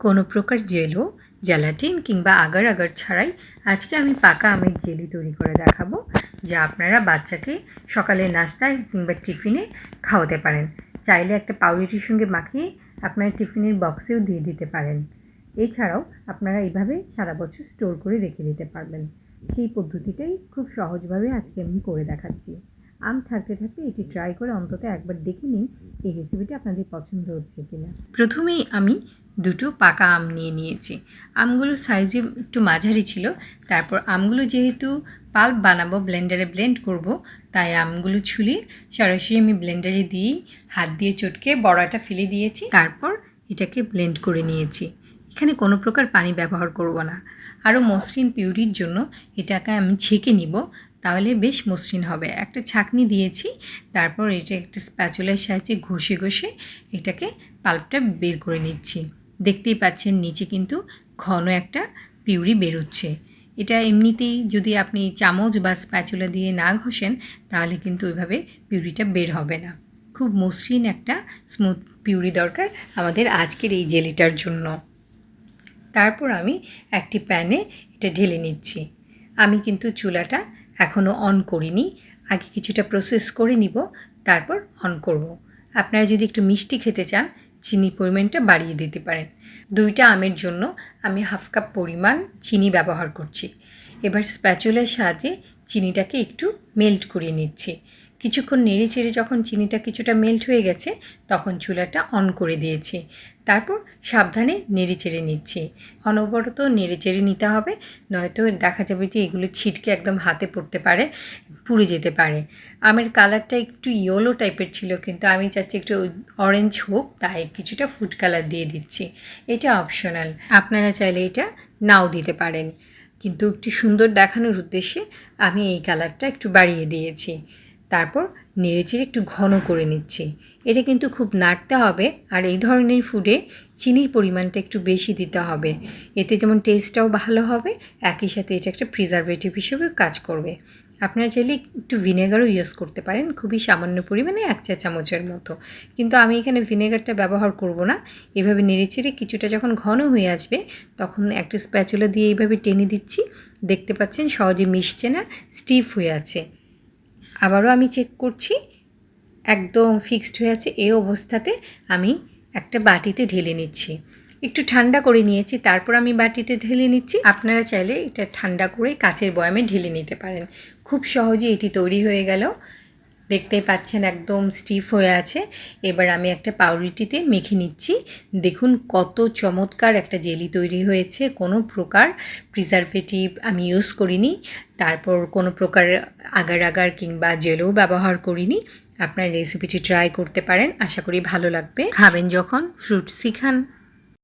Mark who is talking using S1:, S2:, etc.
S1: কোনো প্রকার jello gelatin কিংবা আগার আগার ছাড়াই আজকে আমি পাকা আমের জেলি তৈরি করে দেখাবো, যা আপনারা বাচ্চাকে সকালে নাস্তায় কিংবা টিফিনে খাওয়াতে পারেন। চাইলে একটা পাউরুটির সঙ্গে মাখিয়ে আপনার টিফিনের বক্সেও দিয়ে দিতে পারেন। এছাড়াও আপনারা এইভাবে সারা বছর স্টোর করে রেখে দিতে পারবেন। সেই পদ্ধতিটাই খুব সহজভাবে আজকে আমি করে দেখাচ্ছি। আম থাকতে থাকতে এটি ট্রাই করে অন্তত একবার দেখে নিন এই রেসিপিটা আপনাদের পছন্দ হচ্ছে কিনা। প্রথমেই আমি দুটো পাকা আম নিয়ে নিয়েছি। আমগুলো সাইজে একটু মাঝারি ছিল, তারপর আমগুলো যেহেতু পাল্প বানাবো ব্লেন্ডারে ব্লেন্ড করব, তাই আমগুলো ছুলিয়ে সরাসরি আমি ব্লেন্ডারে দিয়েই হাত দিয়ে চটকে বড়াটা ফেলে দিয়েছি। তারপর এটাকে ব্লেন্ড করে নিয়েছি। এখানে কোনো প্রকার পানি ব্যবহার করব না। আরও মসৃণ পিউরির জন্য এটাকে আমি ছেঁকে নিব তাহলে বেশ মসৃণ হবে। একটা ছাঁকনি দিয়েছি, তারপর এটা একটা স্প্যাচুলার সাহায্যে ঘষে ঘষে এটাকে পাল্পটা বের করে নিচ্ছি। দেখতেই পাচ্ছেন নিচে কিন্তু ঘন একটা পিউরি বেরোচ্ছে। এটা এমনিতেই যদি আপনি চামচ বা স্প্যাচুলা দিয়ে না ঘষেন, তাহলে কিন্তু ওইভাবে পিউরিটা বের হবে না। খুব মসৃণ একটা স্মুথ পিউরি দরকার আমাদের আজকের এই জেলিটার জন্য। তারপর আমি একটি প্যানে এটা ঢেলে নিচ্ছি। আমি কিন্তু চুলাটা এখনও অন করিনি। আগে কিছুটা প্রসেস করে নিব, তারপর অন করব। আপনারা যদি একটু মিষ্টি খেতে চান চিনি পরিমাণটা বাড়িয়ে দিতে পারেন। দুইটা আমের জন্য আমি হাফ কাপ পরিমাণ চিনি ব্যবহার করছি। এবার স্প্যাচুলার সাহায্যে চিনিটাকে একটু মেল্ট করিয়ে নিচ্ছি। কিছুক্ষণ নেড়ে চেড়ে যখন চিনিটা কিছুটা মেল্ট হয়ে গেছে, তখন চুলাটা অন করে দিয়েছি। তারপর সাবধানে নেড়ে চেড়ে নিচ্ছি। অনবরত নেড়ে চেড়ে নিতে হবে, নয়তো দেখা যাবে যে এগুলো ছিটকে একদম হাতে পড়তে পারে, পুড়ে যেতে পারে। আমের কালারটা একটু ইয়েলো টাইপের ছিল, কিন্তু আমি চাচ্ছি একটু অরেঞ্জ হোক, তাই কিছুটা ফুড কালার দিয়ে দিচ্ছি। এটা অপশনাল আপনারা চাইলে এটা নাও দিতে পারেন। কিন্তু একটু সুন্দর দেখানোর উদ্দেশ্যে আমি এই কালারটা একটু বাড়িয়ে দিয়েছি। তারপর নেড়েচেড়ে একটু ঘন করে নিচ্ছি। এটা কিন্তু খুব নাড়তে হবে আর এই ধরনের ফুডে চিনির পরিমাণটা একটু বেশি দিতে হবে। এতে যেমন টেস্টটাও ভালো হবে, একই সাথে এটা একটা প্রিজারভেটিভ হিসেবেও কাজ করবে। আপনারা চাইলে একটু ভিনেগারও ইউজ করতে পারেন, খুবই সামান্য পরিমাণে এক চা চামচের মতো। কিন্তু আমি এখানে ভিনেগারটা ব্যবহার করব না। এভাবে নেড়েচেড়ে কিছুটা যখন ঘন হয়ে আসবে, তখন একটা স্প্যাচুলা দিয়ে এইভাবে টেনে দিচ্ছি। দেখতে পাচ্ছেন সহজে মিশছে না স্টিফ হয়ে আছে। আবারও আমি চেক করছি। একদম ফিক্সড হয়ে আছে। এই অবস্থাতে আমি একটা বাটিতে ঢেলে নিচ্ছি। একটু ঠান্ডা করে নিয়েছি, তারপর আমি বাটিতে ঢেলে নিচ্ছি। আপনারা চাইলে এটা ঠান্ডা করে কাচের বয়ামে ঢেলে নিতে পারেন। খুব সহজে এটি তৈরি হয়ে গেল। দেখতেই পাচ্ছেন একদম স্টিফ হয়ে আছে। এবার আমি একটা পাউরুটিতে মেখে নিচ্ছি। দেখুন কত চমৎকার একটা জেলি তৈরি হয়েছে। কোনো প্রকার প্রিজারভেটিভ আমি ইউজ করিনি। তারপর কোনো প্রকার আগার আগার কিংবা জেলও ব্যবহার করিনি। আপনার রেসিপিটি ট্রাই করতে পারেন। আশা করি ভালো লাগবে। খাবেন যখন ফ্রুটসই খান